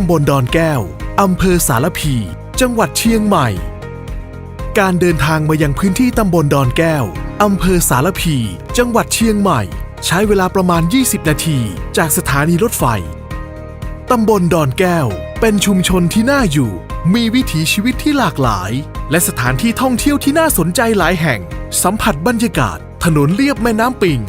ตำบลดอนแก้ว อำเภอสารพี จังหวัดเชียงใหม่ การเดินทางมายังพื้นที่ตำบลดอนแก้ว อำเภอสารพี จังหวัดเชียงใหม่ ใช้เวลาประมาณ 20 นาที จากสถานีรถไฟ ตำบลดอนแก้ว เป็นชุมชนที่น่าอยู่ มีวิถีชีวิตที่หลากหลาย และสถานที่ท่องเที่ยวที่น่าสนใจหลายแห่ง สัมผัสบรรยากาศ ถนนเลียบแม่น้ำปิง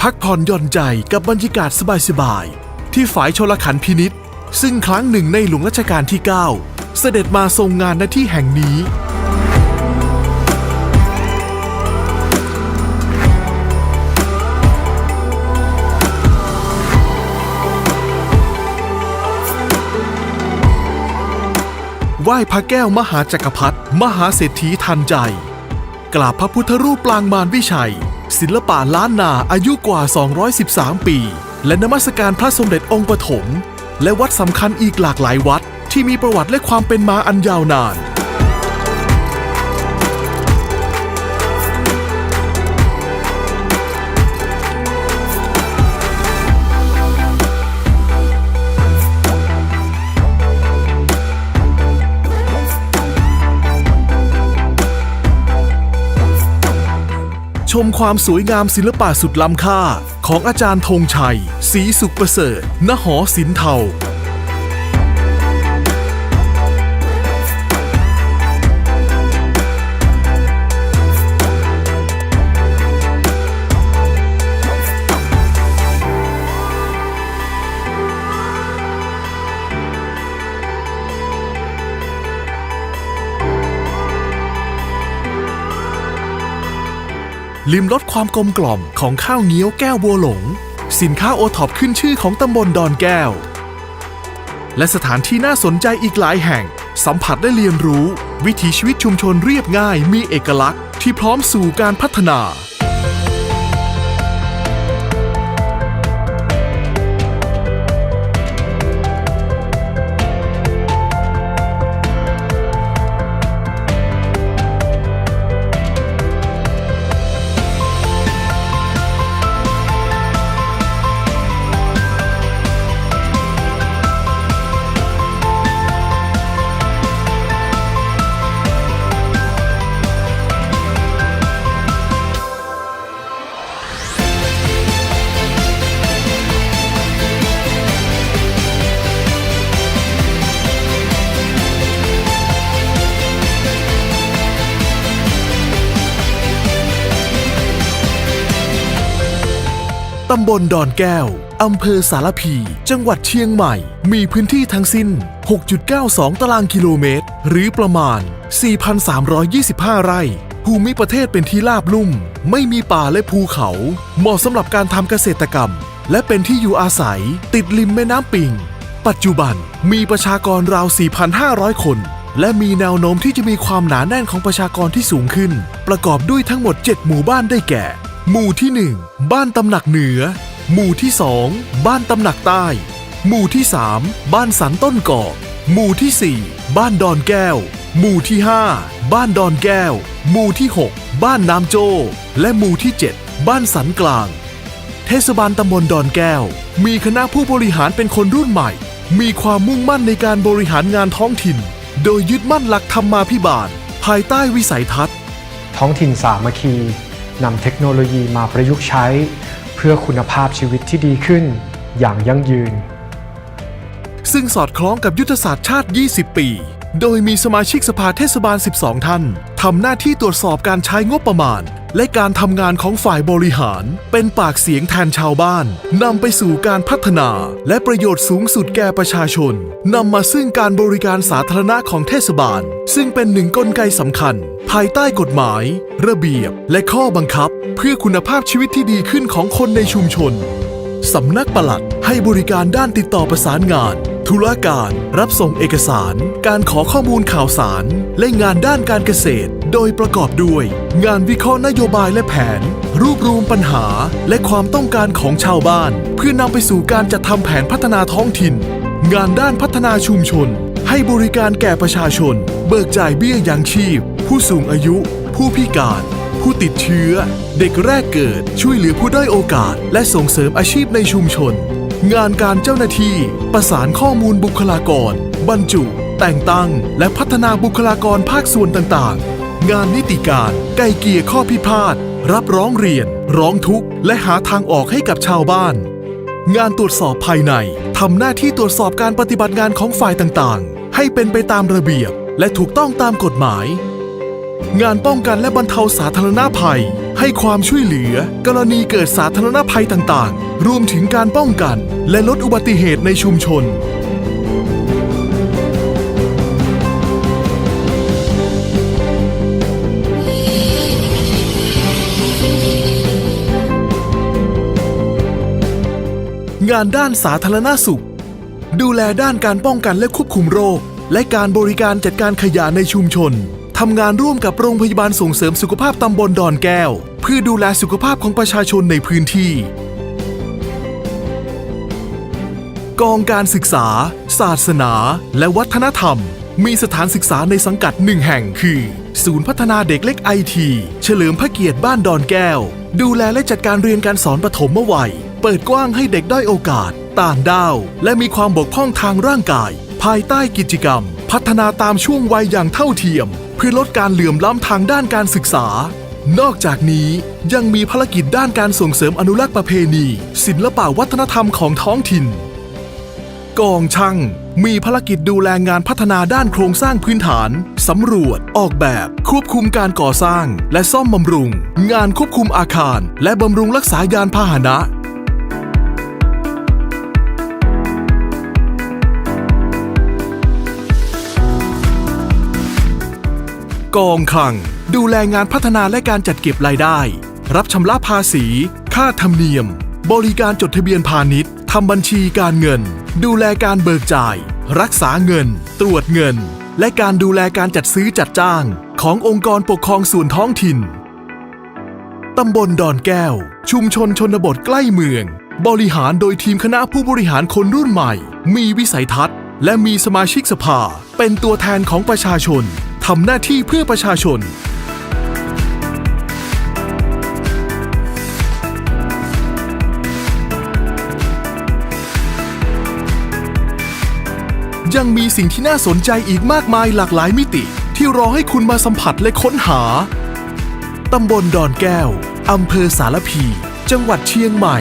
พักผ่อนหย่อนใจกับบรรยากาศสบายๆที่ฝายชลขันพินิษ ซึ่งครั้งหนึ่งในหลวงรัชกาลที่ 9 เสด็จมาทรงงานณที่แห่งนี้ ไหว้พระแก้วมหาจักรพรรดิมหาเศรษฐีทันใจ กราบพระพุทธรูปปลางมารวิชัย ศิลปะล้านนาอายุกว่า 213 ปี และนมัสการพระสมเด็จองค์ปฐม และวัดสำคัญอีกหลากหลายวัดที่มีประวัติและความเป็นมาอันยาวนาน ชมความสวยงามศิลปะสุดล้ำค่า ของอาจารย์ธงชัย ศรีสุขประเสริฐณหอศิลป์เทา ลิมรสความกลมกล่อมของข้าวเงี้ยวแก้วบัวหลง สินค้าโอท็อปขึ้นชื่อของตำบลดอนแก้ว และสถานที่น่าสนใจอีกหลายแห่ง สัมผัสได้เรียนรู้ วิถีชีวิตชุมชนเรียบง่ายมีเอกลักษณ์ที่พร้อมสู่การพัฒนา ตำบลดอนแก้ว อำเภอสารพี จังหวัดเชียงใหม่ มีพื้นที่ทั้งสิ้น 6.92 ตารางกิโลเมตร หรือประมาณ 4,325 ไร่ ภูมิประเทศเป็นที่ราบลุ่ม ไม่มีป่าและภูเขา เหมาะสำหรับการทำเกษตรกรรม และเป็นที่อยู่อาศัย ติดริมแม่น้ำปิง ปัจจุบันมีประชากรราว 4,500 คนและมีแนวโน้มที่จะมีความหนาแน่นของประชากรที่สูงขึ้น ประกอบด้วยทั้งหมด 7 หมู่บ้านได้แก่ หมู่ที่ 1 บ้านตำหนักเหนือ หมู่ที่ 2 บ้านตำหนักใต้ หมู่ที่ 3 บ้านสันต้นกอก หมู่ที่ 4 บ้านดอนแก้ว หมู่ที่ 5 บ้านดอนแก้ว หมู่ที่ 6 บ้านน้ำโจ และหมู่ที่ 7 บ้านสันกลาง เทศบาลตำบลดอนแก้ว มีคณะผู้บริหารเป็นคนรุ่นใหม่ มีความมุ่งมั่นในการบริหารงานท้องถิ่น โดยยึดมั่นหลักธรรมมาภิบาล ภายใต้วิสัยทัศน์ ท้องถิ่นสามัคคี นำเทคโนโลยีมาประยุกต์ใช้ เพื่อคุณภาพชีวิตที่ดีขึ้น อย่างยั่งยืน ซึ่งสอดคล้องกับยุทธศาสตร์ชาติ 20 ปี โดยมีสมาชิกสภาเทศบาล 12 ท่านทำหน้าที่ตรวจสอบการใช้งบประมาณ และการทำงานของฝ่ายบริหาร เป็นปากเสียงแทนชาวบ้านนำไปสู่การพัฒนา และประโยชน์สูงสุดแก่ประชาชนนำมาซึ่งการบริการสาธารณะของเทศบาล ซึ่งเป็นหนึ่งกลไกสำคัญ ภายใต้กฎหมาย ระเบียบ และข้อบังคับ เพื่อคุณภาพชีวิตที่ดีขึ้นของคนในชุมชนสำนักปลัดให้บริการด้านติดต่อประสานงาน ธุรการ รับส่งเอกสาร การขอข้อมูลข่าวสาร และงานด้านการเกษตร โดยประกอบด้วย งานวิเคราะห์นโยบายและแผน รวบรวมปัญหา และความต้องการของชาวบ้าน เพื่อนำไปสู่การจัดทำแผนพัฒนาท้องถิ่น งานด้านพัฒนาชุมชน ให้บริการแก่ประชาชน เบิกจ่ายเบี้ยยังชีพ ผู้สูงอายุ ผู้พิการผู้ติดเชื้อ เด็กแรกเกิด ช่วยเหลือผู้ด้อยโอกาส และส่งเสริมอาชีพในชุมชน งานการเจ้าหน้าที่ ประสานข้อมูลบุคลากร บรรจุ แต่งตั้ง และพัฒนาบุคลากรภาคส่วนต่างๆ งานนิติการ ไกลเกี่ยข้อพิพาท รับร้องเรียน ร้องทุกข์ และหาทางออกให้กับชาวบ้าน งานตรวจสอบภายใน ทำหน้าที่ตรวจสอบการปฏิบัติงานของฝ่ายต่างๆ ให้เป็นไปตามระเบียบ และถูกต้องตามกฎหมาย งานป้องกันและบรรเทาสาธารณภัย ให้ความช่วยเหลือ กรณีเกิดสาธารณภัยต่างๆ รวมถึงการป้องกัน และลดอุบัติเหตุในชุมชน งานด้านสาธารณสุข ดูแลด้านการป้องกันและควบคุมโรค และการบริการจัดการขยะในชุมชน ทำงานร่วมกับโรงพยาบาลส่งเสริมสุขภาพตำบลดอนแก้ว เพื่อดูแลสุขภาพของประชาชนในพื้นที่ กองการศึกษา ศาสนา และวัฒนธรรม มีสถานศึกษาในสังกัดหนึ่งแห่งคือ ศูนย์พัฒนาเด็กเล็กไอทีเฉลิมพระเกียรติบ้านดอนแก้ว ดูแลและจัดการเรียนการสอนปฐมวัย เปิดกว้างให้เด็กด้อยโอกาส ต่างด้าว และมีความบกพร่องทางร่างกาย ภายใต้กิจกรรม พัฒนาตามช่วงวัยอย่างเท่าเทียม เพื่อลดการเหลื่อมล้ำทางด้านการศึกษา นอกจากนี้ยังมีภารกิจด้านการส่งเสริมอนุรักษ์ประเพณี ศิลปะวัฒนธรรมของท้องถิ่น กองช่างมีภารกิจดูแลงานพัฒนาด้านโครงสร้างพื้นฐาน สำรวจ ออกแบบ ควบคุมการก่อสร้าง และซ่อมบำรุง งานควบคุมอาคาร และบำรุงรักษายานพาหนะ กองคลัง ดูแลงานพัฒนาและการจัดเก็บรายได้ รับชำระภาษี ค่าธรรมเนียม บริการจดทะเบียนพาณิชย์ทำบัญชีการเงิน ดูแลการเบิกจ่าย รักษาเงิน ตรวจเงิน และการดูแลการจัดซื้อจัดจ้าง ขององค์กรปกครองส่วนท้องถิ่นตำบลดอนแก้ว ชุมชนชนบทใกล้เมือง บริหารโดยทีมคณะผู้บริหารคนรุ่นใหม่ มีวิสัยทัศน์ และมีสมาชิกสภา เป็นตัวแทนของประชาชน ทำหน้าที่เพื่อประชาชน ยังมีสิ่งที่น่าสนใจอีกมากมายหลากหลายมิติ ที่รอให้คุณมาสัมผัสและค้นหา ตำบลดอนแก้ว อำเภอสารพี จังหวัดเชียงใหม่